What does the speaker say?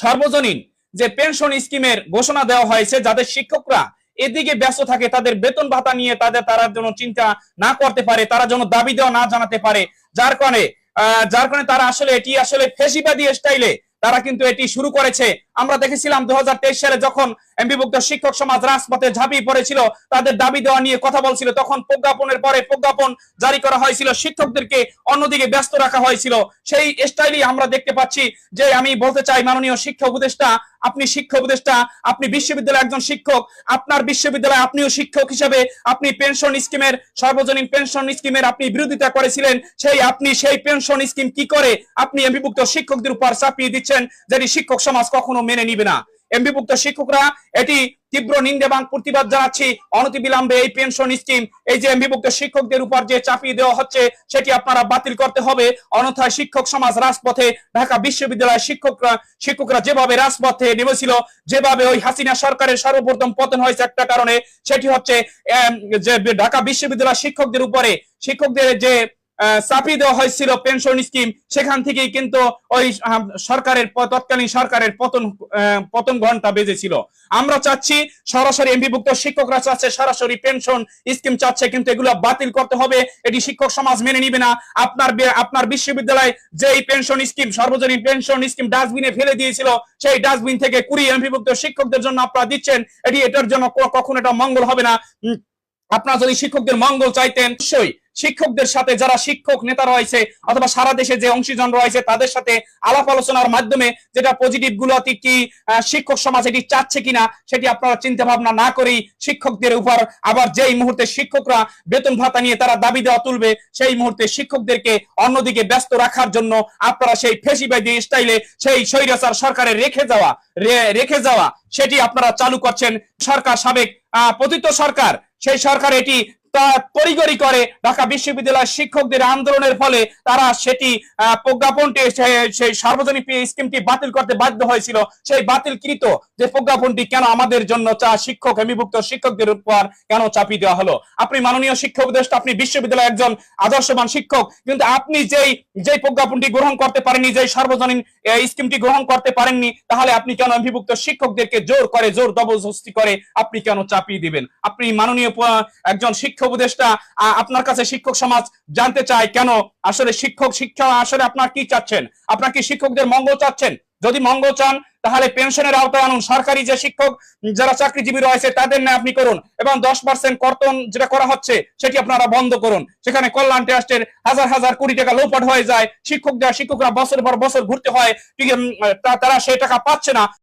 সার্বজনীন যে পেনশন স্কিমের ঘোষণা দেওয়া হয়েছে যাদের শিক্ষকরা এদিকে ব্যস্ত থাকে, তাদের বেতন ভাতা নিয়ে তাদের তারা যেন চিন্তা না করতে পারে, তারা যেন দাবি দেওয়া না জানাতে পারে, যার কারণে যার কারণে তারা আসলে এটি আসলে ফেসিবাদী স্টাইলে তারা কিন্তু এটি শুরু করেছে। আমরা দেখেছিলাম দু হাজার তেইশ সালে যখন এমবিভুক্ত শিক্ষক সমাজ রাজপথে ঝাঁপিয়ে পড়েছিল, তাদের দাবি দেওয়া নিয়ে কথা বলছিল, তখন প্রজ্ঞাপনের পরে প্রজ্ঞাপন জারি করা হয়েছিল, শিক্ষকদেরকে অন্যদিকে ব্যস্ত রাখা হয়েছিল। সেই স্টাইলই আমরা দেখতে পাচ্ছি যে, আমি বলতে চাই মাননীয় শিক্ষা উপদেষ্টা, আপনি শিক্ষা উপদেষ্টা, আপনি বিশ্ববিদ্যালয়ের একজন শিক্ষক, আপনার বিশ্ববিদ্যালয়ে আপনিও শিক্ষক হিসেবে, আপনি পেনশন স্কিমের সর্বজনীন পেনশন স্কিমের আপনি বিরোধিতা করেছিলেন, সেই আপনি সেই পেনশন স্কিম কি করে আপনি এমবিভুক্ত শিক্ষকদের উপর চাপিয়ে দিচ্ছেন, যেটি শিক্ষক সমাজ কখনো মেনে নিবে না। এমবিভুক্ত শিক্ষকরা এটি তীব্র নিন্দা এবং প্রতিবাদ জানাচ্ছি। অনতিবিলম্বে এই পেনশন স্কিম এই যে এমবিভুক্ত শিক্ষকদের উপর যে চাপিয়ে দেওয়া হচ্ছে, সেটি আপনারা বাতিল করতে হবে। অন্যথায় শিক্ষক সমাজ রাজপথে, ঢাকা বিশ্ববিদ্যালয়ের শিক্ষকরা শিক্ষকরা যেভাবে রাজপথে নেমেছিল, যেভাবে ওই হাসিনা সরকারের সর্বপ্রথম পতন হয়েছে একটা কারণে, সেটি হচ্ছে যে ঢাকা বিশ্ববিদ্যালয় শিক্ষকদের উপরে, শিক্ষকদের যে চাপিয়ে দেওয়া হয়েছিল পেনশন স্কিম সেখান থেকেই কিন্তু ওই সরকারের তৎকালীন সরকারের পতন পতন ঘণ্টা বেজেছিল। আমরা চাচ্ছি সরাসরি এমবিভুক্ত শিক্ষকরা চাচ্ছে সরাসরি পেনশন স্কিম চাচ্ছে, কিন্তু এগুলো বাতিল করতে হবে। এটি শিক্ষক সমাজ মেনে নিবে না। আপনার আপনার বিশ্ববিদ্যালয় যেই পেনশন স্কিম সর্বজনীন পেনশন স্কিম ডাস্টবিনে ফেলে দিয়েছিল, সেই ডাস্টবিন থেকে কুড়ি এমবিভুক্ত শিক্ষকদের জন্য আপনারা দিচ্ছেন। এটি, এটার জন্য কখনো এটা মঙ্গল হবে না। আপনারা যদি শিক্ষকদের মঙ্গল চাইতেন নিশ্চয়ই শিক্ষকদের সাথে যারা শিক্ষক নেতা রয়েছে অথবা সারা দেশে যে অংশীজন রয়েছে তাদের সাথে আলাপ আলোচনার মাধ্যমে যেটা পজিটিভগুলো কি শিক্ষক সমাজ এটি চাচ্ছে কিনা সেটি আপনারা চিন্তা ভাবনা না করেই শিক্ষকদের উপর আবার যেই মুহূর্তে শিক্ষকরা বেতন ভাতা নিয়ে তারা দাবি দেওয়া তুলবে সেই মুহূর্তে শিক্ষকদেরকে অন্যদিকে ব্যস্ত রাখার জন্য আপনারা সেই ফেসিবাদী স্টাইলে সেই স্বৈরাচার সরকারে রেখে যাওয়া রেখে যাওয়া সেটি আপনারা চালু করছেন সরকার সাবেক আহ, পতিত সরকার। সেই সরকার এটি তা করে ঢাকা বিশ্ববিদ্যালয়ের শিক্ষকদের আন্দোলনের ফলে তারা সেটি প্রজ্ঞাপনটি সেই সার্বজনীন স্কিমটি বাতিল করতে বাধ্য হয়েছিল। সেই বাতিলকৃত যে প্রজ্ঞাপনটি কেন আমাদের জন্য চা শিক্ষক হেমিভুক্ত শিক্ষকদের উপর কেন চাপিয়ে দেওয়া হলো? আপনি মাননীয় শিক্ষা উপদেষ্টা, আপনি বিশ্ববিদ্যালয়ের একজন আদর্শবান শিক্ষক, কিন্তু আপনি যেই যেই প্রজ্ঞাপনটি গ্রহণ করতে পারেননি, যেই সার্বজনীন স্কিমটি গ্রহণ করতে পারেননি, তাহলে আপনি কেন এমবিভুক্ত শিক্ষকদেরকে জোর করে, জোর জবরদস্তি করে আপনি কেন চাপিয়ে দিবেন? আপনি মাননীয় একজন একজন শিক্ষা উপদেষ্টা আপনার কাছে শিক্ষক সমাজ জানতে চায় কেন? আসলে শিক্ষক শিক্ষা আসলে আপনার কি চাচ্ছেন? আপনার কি শিক্ষকদের মঙ্গল চাচ্ছেন? যদি মঙ্গল চান, তাহলে পেনশনের আওতায় আনুন। সরকারি যে শিক্ষক, যারা চাকরিজীবী রয়েছে, তাদের ন্যায় আপনি করুন এবং দশ পার্সেন্ট কর্তন যেটা করা হচ্ছে, সেটি আপনারা বন্ধ করুন। সেখানে কল্যাণ ট্রাস্টের হাজার হাজার কোটি টাকা লোপাট হয়ে যায়। শিক্ষক দেওয়া শিক্ষকরা বছর পর বছর ঘুরতে হয় তারা সেই টাকা পাচ্ছে না।